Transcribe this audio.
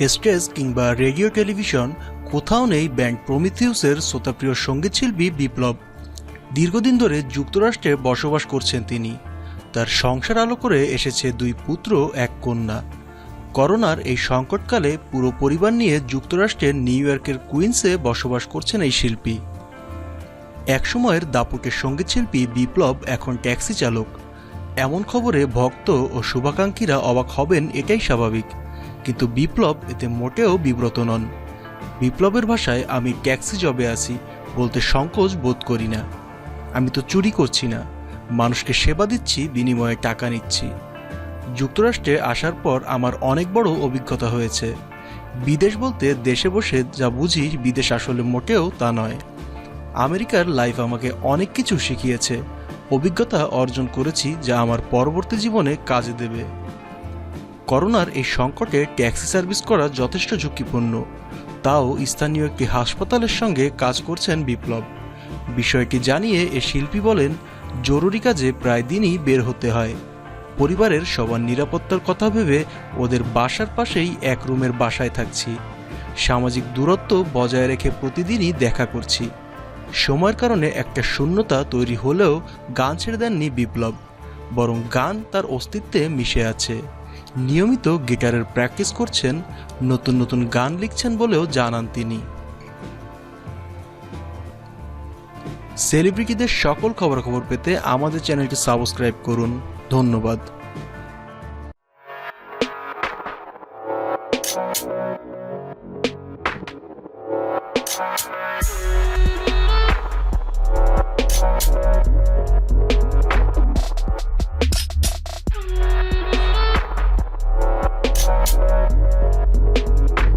Stage কিংবা radio television কোথাও নেই ব্যান্ড প্রমিথিউসের শ্রোতাপ্রিয় সঙ্গীতশিল্পী বিপ্লব। দীর্ঘদিন ধরে যুক্তরাষ্ট্রে বসবাস করছেন তিনি। তার সংসার আলো করে এসেছে দুই পুত্র, এক কন্যা। করোনার এই সংকটকালে পুরো পরিবার নিয়ে যুক্তরাষ্ট্রের নিউ ইয়র্কের কুইন্সে বসবাস করছেন এই শিল্পী। একসময়ের দাপুটের সঙ্গীতশিল্পী বিপ্লব এখন ট্যাক্সি চালক। এমন খবরে ভক্ত ও শুভাকাঙ্ক্ষীরা অবাক হবেন, এটাই স্বাভাবিক। কিন্তু বিপ্লব এতে মোটেও বিব্রত নন। বিপ্লবের ভাষায় আমি ট্যাক্সি জবে আছি বলতে সংকোচ বোধ করি না। আমি তো চুরি করছি না। মানুষকে সেবা দিচ্ছি, বিনিময়ে টাকা নিচ্ছি। যুক্তরাষ্ট্রে আসার পর আমার অনেক বড় অভিজ্ঞতা হয়েছে। বিদেশ বলতে দেশে বসে যা বুঝি বিদেশ আসলে মোটেও তা নয়। আমেরিকার লাইফ আমাকে অনেক কিছু শিখিয়েছে। অভিজ্ঞতা অর্জন করেছি যা আমার পরবর্তী জীবনে কাজে দেবে। করোনার এই সংকটে ট্যাক্সি সার্ভিস করা যথেষ্ট ঝুঁকিপূর্ণ। তাও স্থানীয় একটি হাসপাতালের সঙ্গে কাজ করছেন বিপ্লব। বিষয়টি জানিয়ে এ শিল্পী বলেন, জরুরি কাজে প্রায় দিনই বের হতে হয়। পরিবারের সবার নিরাপত্তার কথা ভেবে ওদের বাসার পাশেই এক রুমের বাসায় থাকছি। সামাজিক দূরত্ব বজায় রেখে প্রতিদিনই দেখা করছি। সময়ের কারণে একটা শূন্যতা তৈরি হলেও গান ছেড়ে দেননি বিপ্লব, বরং গান তার অস্তিত্বে মিশে আছে। নিয়মিত গিটারের প্র্যাকটিস করছেন, নতুন নতুন গান লিখছেন বলেও জানান তিনি। সেলিব্রিটিদের সকল খবরাখবর পেতে আমাদের চ্যানেলটি সাবস্ক্রাইব করুন। ধন্যবাদ। Thank you.